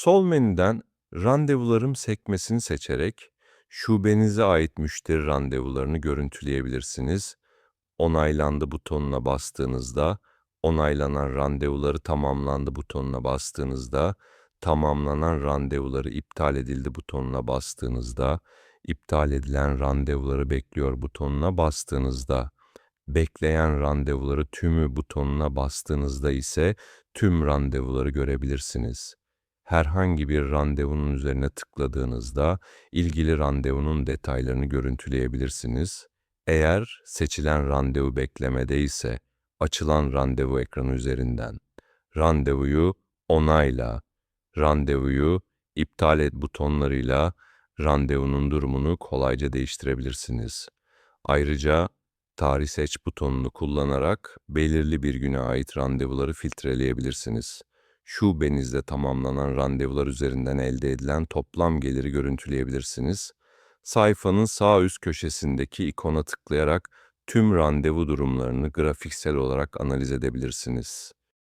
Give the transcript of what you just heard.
Sol menüden randevularım sekmesini seçerek şubenize ait müşteri randevularını görüntüleyebilirsiniz. Onaylandı butonuna bastığınızda, onaylanan randevuları tamamlandı butonuna bastığınızda, tamamlanan randevuları iptal edildi butonuna bastığınızda, iptal edilen randevuları bekliyor butonuna bastığınızda, bekleyen randevuları tümü butonuna bastığınızda ise tüm randevuları görebilirsiniz. Herhangi bir randevunun üzerine tıkladığınızda ilgili randevunun detaylarını görüntüleyebilirsiniz. Eğer seçilen randevu beklemede ise açılan randevu ekranı üzerinden randevuyu onayla, randevuyu iptal et butonlarıyla randevunun durumunu kolayca değiştirebilirsiniz. Ayrıca tarih seç butonunu kullanarak belirli bir güne ait randevuları filtreleyebilirsiniz. Şubenizde tamamlanan randevular üzerinden elde edilen toplam geliri görüntüleyebilirsiniz. Sayfanın sağ üst köşesindeki ikona tıklayarak tüm randevu durumlarını grafiksel olarak analiz edebilirsiniz.